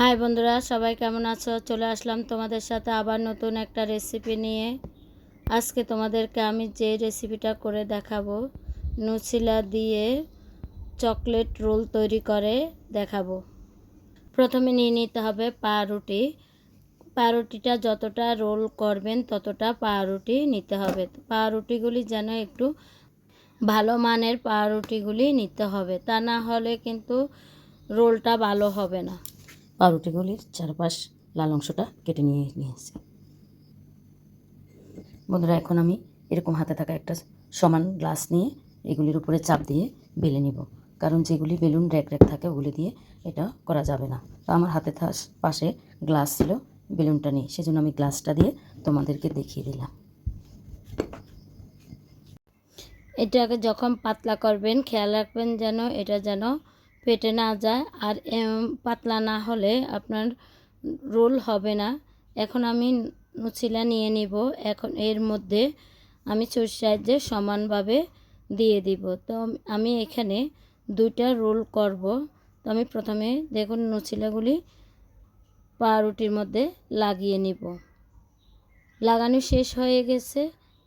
High বন্ধুরা, সবাই কেমন আছো? চলে আসলাম তোমাদের সাথে আবার নতুন একটা রেসিপি নিয়ে। আজকে তোমাদেরকে আমি যে রেসিপিটা করে দেখাবো নুচিলা দিয়ে চকলেট রোল তৈরি করে দেখাবো। প্রথমে নিয়ে নিতে হবে পাউরুটি। পাউরুটিটা যতটা রোল করবেন, ততটা পাউরুটি নিতে হবে। পাউরুটিগুলি যেন একটু ভালো মানের পাউরুটিগুলি নিতে হবে। তা না হলে কিন্তু রোলটা ভালো হবে না। পাউরুটিগুলির চারপাশ লাল অংশটা কেটে নিয়ে নিয়েছি। বন্ধুরা, এখন আমি এরকম হাতে থাকা একটা সমান গ্লাস নিয়ে এগুলির উপরে চাপ দিয়ে বেলে নিব। কারণ যেগুলি বেলুন র্যাক র্যাক থাকে, ওগুলি দিয়ে এটা করা যাবে না। তো আমার হাতে পাশে গ্লাস ছিল বেলুনটা নেই সেজন্য আমি গ্লাসটা দিয়ে তোমাদেরকে দেখিয়ে দিলাম। এটাকে যখন পাতলা করবেন, খেয়াল রাখবেন যেন এটা যেন পেটে না যায় আর পাতলা না হলে আপনার রোল হবে না। এখন আমি নুচিলা নিয়ে নিব। এখন এর মধ্যে আমি চুর সাহায্যে সমানভাবে দিয়ে দিব। তো আমি এখানে দুইটা রোল করব। তো আমি প্রথমে দেখুন নুচিলাগুলি পাউরুটির মধ্যে লাগিয়ে নিব। লাগানো শেষ হয়ে গেছে।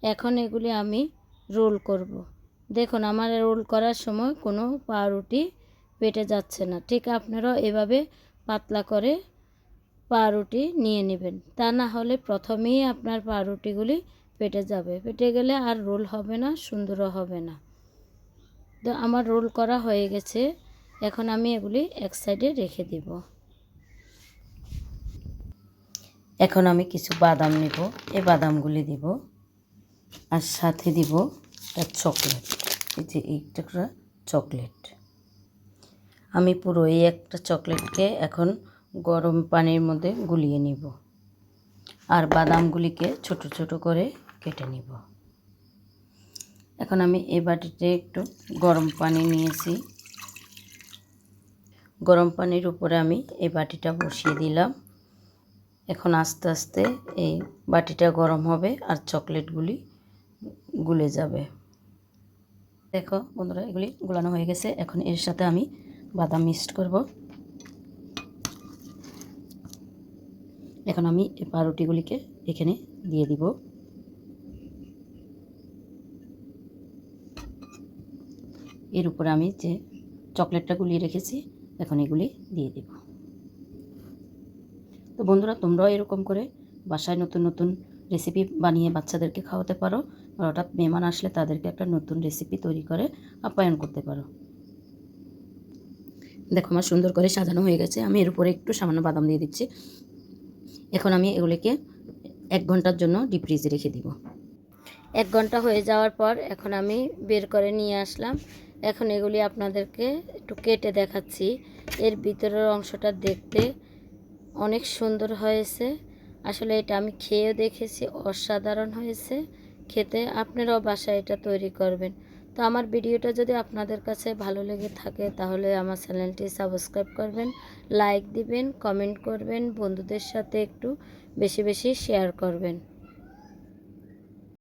এখন এগুলি আমি রোল করব। দেখুন আমার রোল করার সময় কোনো পাউরুটি পেটে যাচ্ছে না। ঠিক আপনারাও এভাবে পাতলা করে পাউরুটি নিয়ে নেবেন। তা না হলে প্রথমেই আপনার পাউরুটিগুলি পেটে যাবে। পেটে গেলে আর রোল হবে না, সুন্দরও হবে না। তো আমার রোল করা হয়ে গেছে। এখন আমি এগুলি এক সাইডে রেখে দিব। এখন আমি কিছু বাদাম নিব। এই বাদামগুলি দিব। আর সাথে দিব একটা চকলেট। এই যে এইটা চকলেট। আমি পুরো এই একটা চকলেটকে এখন গরম পানির মধ্যে গুলিয়ে নিব। আর বাদামগুলিকে ছোট ছোট করে কেটে নিব। এখন আমি এই বাটিতে একটু গরম পানি নিয়েছি। গরম পানির উপরে আমি এই বাটিটা বসিয়ে দিলাম। এখন আস্তে আস্তে এই বাটিটা গরম হবে আর চকলেটগুলি গুলে যাবে। দেখো বন্ধুরা, এগুলি গুলানো হয়ে গেছে। এখন এর সাথে আমি বাদাম মিক্সড করব। এখন আমি পাউরুটিগুলিকে এখানে দিয়ে দিব। এর উপরে আমি যে চকলেটটা গুলিয়ে রেখেছি, এখন এগুলি দিয়ে দিব। তো বন্ধুরা, তোমরাও এরকম করে বাসায় নতুন নতুন রেসিপি বানিয়ে বাচ্চাদেরকে খাওয়াতে পারো। আর হঠাৎ মেহমান আসলে তাদেরকে একটা নতুন রেসিপি তৈরি করে আপ্যায়ন করতে পারো। দেখো আমার সুন্দর করে সাজানো হয়ে গেছে। আমি এর উপরে একটু সামান্য বাদাম দিয়ে দিচ্ছি। এখন আমি এগুলিকে এক ঘণ্টার জন্য ডিপ ফ্রিজে রেখে দিব। এক ঘণ্টা হয়ে যাওয়ার পর এখন আমি বের করে নিয়ে আসলাম। এখন এগুলি আপনাদেরকে একটু কেটে দেখাচ্ছি। এর ভিতরের অংশটা দেখতে অনেক সুন্দর হয়েছে। আসলে এটা আমি খেয়েও দেখেছি, অসাধারণ হয়েছে। খেতে আপনারাও বাসায় এটা তৈরি করবেন। তো আমার ভিডিওটা যদি আপনাদের কাছে ভালো লেগে থাকে তাহলে আমার চ্যানেলটি সাবস্ক্রাইব করবেন, লাইক দিবেন, কমেন্ট করবেন, বন্ধুদের সাথে একটু বেশি বেশি শেয়ার করবেন।